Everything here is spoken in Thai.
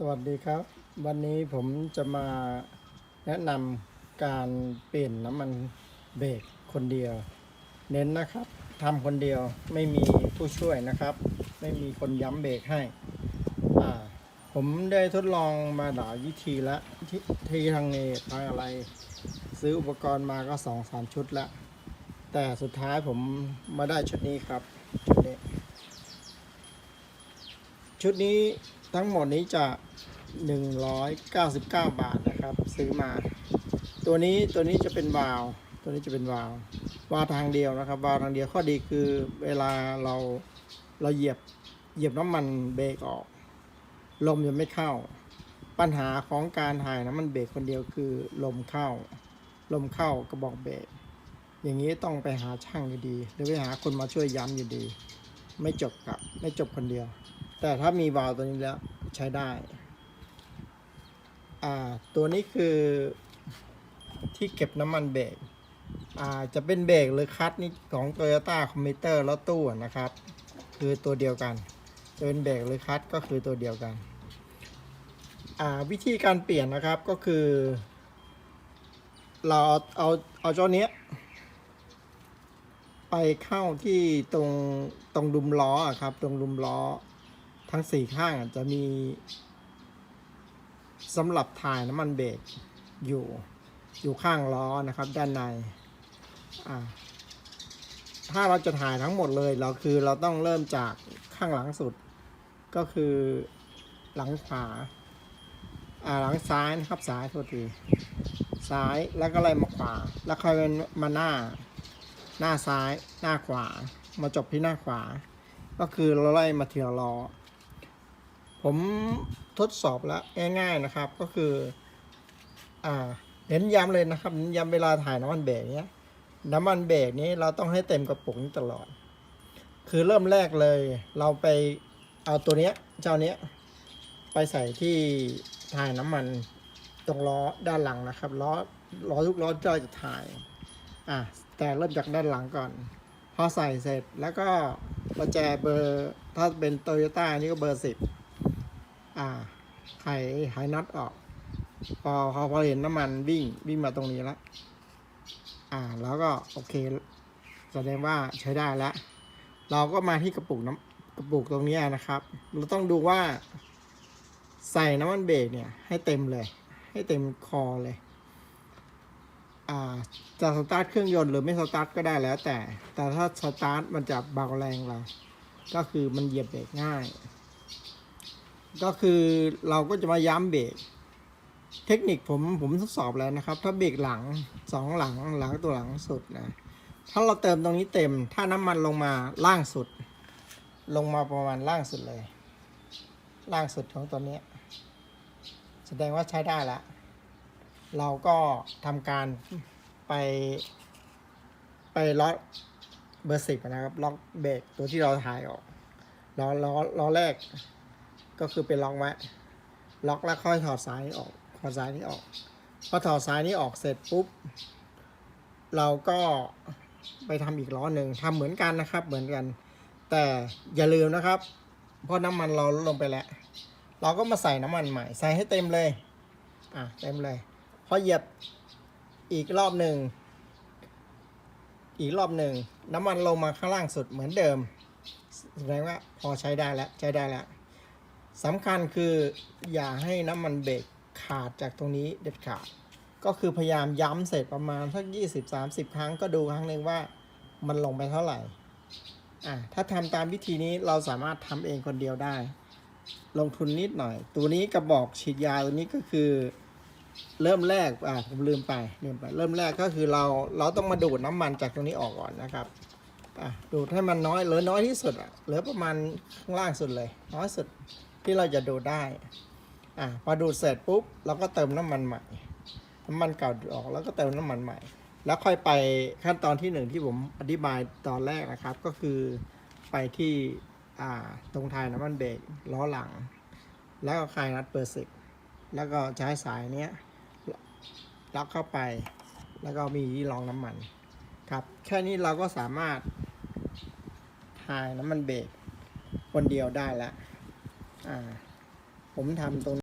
สวัสดีครับ วันนี้ผมจะมาแนะนำการเปลี่ยนน้ำมันเบรกคนเดียว เน้นนะครับทำคนเดียวไม่มีผู้ช่วยนะครับ ไม่มีคนย้ำเบรกให้อ่าผมได้ทดลองมาหลายวิธีแล้วที่ที่ทางเนทางอะไร ซื้ออุปกรณ์มาก็สองสามชุดแล้วแต่สุดท้ายผมมาได้ชุดนี้ครับ ชุดนี้ชุดนี้ ทั้งหมดนี้จะ 199 บาทนะครับ ซื้อมา ตัวนี้ตัวนี้จะเป็นวาล์วตัวนี้จะเป็นวาล์ววาล์วทางเดียวนะครับวาล์วทางเดียวข้อดีคือเวลาเราเราเหยียบเหยียบน้ำมันเบรกออก ลมจะไม่เข้า ปัญหาของการถ่ายน้ำมันเบรกคนเดียวคือลมเข้า ลมเข้ากระบอกเบรกอย่างนี้ต้องไปหาช่างอยู่ดี หรือไปหาคนมาช่วยย้ำอยู่ดี ไม่จบครับ ไม่จบคนเดียว แต่ถ้ามีวาล์วตัวนี้แล้วใช้ได้ อ่า ตัวนี้คือที่เก็บน้ำมันเบรก อ่า จะเป็นเบรกหรือคัตนี่ของ Toyota c o m m u t e r รถตู้นะครับ คือตัวเดียวกัน จะเป็นเบรกหรือคัตก็คือตัวเดียวกัน อ่า วิธีการเปลี่ยนนะครับก็คือ เราเอาเอาเอาจ้าเนี้ยไปเข้าที่ตรงตรงดุมล้อครับ ตรงดุมล้อ ทั้งสี่ข้างจะมีสำหรับถ่ายน้ำมันเบรกอยู่อยู่ข้างล้อนะครับด้านในอ่าถ้าเราจะถ่ายทั้งหมดเลยเราคือเราต้องเริ่มจากข้างหลังสุด ก็คือหลังขวาอ่าหลังซ้ายนะครับซ้ายโทษทีซ้ายแล้วก็ไล่มาขวา แล้วค่อยมาหน้า หน้าซ้ายหน้าขวา มาจบที่หน้าขวา ก็คือเราไล่มาเทีละล้อ ผมทดสอบแล้วง่าย ๆนะครับก็คือ อ่าเน้นย้ำเลยนะครับเน้นย้ำเวลาถ่ายน้ำมันเบรกเนี้ยน้ำมันเบรกนี้เราต้องให้เต็มกระปุกนี้ตลอด คือเริ่มแรกเลย เราไปเอาตัวเนี้ยเจ้าเนี้ยไปใส่ที่ถ่ายน้ำมันตรงล้อด้านหลังนะครับล้อล้อทุกล้อที่เราจะถ่ายอะแต่เริ่มจากด้านหลังก่อน พอใส่เสร็จแล้วก็ประแจเบอร์ถ้าเป็นโตโยต้านี่ก็เบอร์สิบ อ่าไขไขน็อตออก พอพอพอเห็นน้ำมันวิ่งวิ่งมาตรงนี้แล้วอ่า แล้วก็โอเค แสดงว่าใช้ได้แล้ว เราก็มาที่กระปุกน้ำกระปุกตรงนี้นะครับ เราต้องดูว่า ใส่น้ำมันเบรกเนี่ย ให้เต็มเลย ให้เต็มคอเลย อ่า จะสตาร์ทเครื่องยนต์หรือไม่สตาร์ทก็ได้แล้วแต่ แต่ถ้าสตาร์ทมันจะเบาแรงเรา ก็คือมันเหยียบเบรกง่าย ก็คือเราก็จะมาย้ำเบรกเทคนิคผมผมทดสอบแล้วนะครับ ถ้าเบรกหลังสองหลังหลังตัวหลังสุดนะถ้าเราเติมตรงนี้เต็ม ถ้าน้ำมันลงมาล่างสุด ลงมาประมาณล่างสุดเลย ล่างสุดของตัวนี้ แสดงว่าใช้ได้แล้วเราก็ทำการไป ไปล็อกเบอร์สิบนะครับล็อกเบรกตัวที่เราถ่ายออกล้อล้อล้อแรก ก็คือเป็นล็อกไว้ล็อกแล้วค่อยถอดสายนี้ออกถอดสายนี้ออกพอถอดสายนี้ออกเสร็จปุ๊บ เราก็ไปทำอีกล้อหนึ่งทำเหมือนกันนะครับ เหมือนกัน แต่อย่าลืมนะครับเพราะน้ำมันเราลดลงไปแล้ว เราก็มาใส่น้ำมันใหม่ ใส่ให้เต็มเลย อะเต็มเลยพอเหยียบอีกรอบหนึ่งอีกรอบหนึ่งน้ำมันลงมาข้างล่างสุดเหมือนเดิมแสดงว่าพอใช้ได้แล้วใช้ได้แล้ว สำคัญคืออย่าให้น้ำมันเบรกขาดจากตรงนี้เด็ดขาด ก็คือพยายามย้ำเสร็จประมาณสัก 20-30 ครั้งก็ดูครั้งหนึ่งว่ามันลงไปเท่าไหร่อะถ้าทำตามวิธีนี้เราสามารถทำเองคนเดียวได้ ลงทุนนิดหน่อย ตัวนี้กระบอกฉีดยาตัวนี้ก็คือ เริ่มแรกอ่าผมลืมไปลืมไป เริ่มแรกก็คือเราเราต้องมาดูดน้ำมันจากตรงนี้ออกก่อนนะครับอะดูดให้มันน้อยเหลือน้อยที่สุดอะเหลือประมาณข้างล่างสุดเลย น้อยสุด ที่เราจะดูได้อะพอดูเสร็จปุ๊บเราก็เติมน้ำมันใหม่ น้ำมันเก่าออกแล้วก็เติมน้ำมันใหม่ แล้วค่อยไปขั้นตอนที่หนึ่งที่ผมอธิบายตอนแรกนะครับ ก็คือไปที่อ่าตรงท้ายน้ำมันเบรกล้อหลัง แล้วก็คลายนัดเบอร์สิบแล้วก็ใช้สายเนี้ยล็อกเข้าไป แล้วก็มีที่รองน้ำมันครับ แค่นี้เราก็สามารถถ่ายน้ำมันเบรกคนเดียวได้แล้ว ผมทำตรง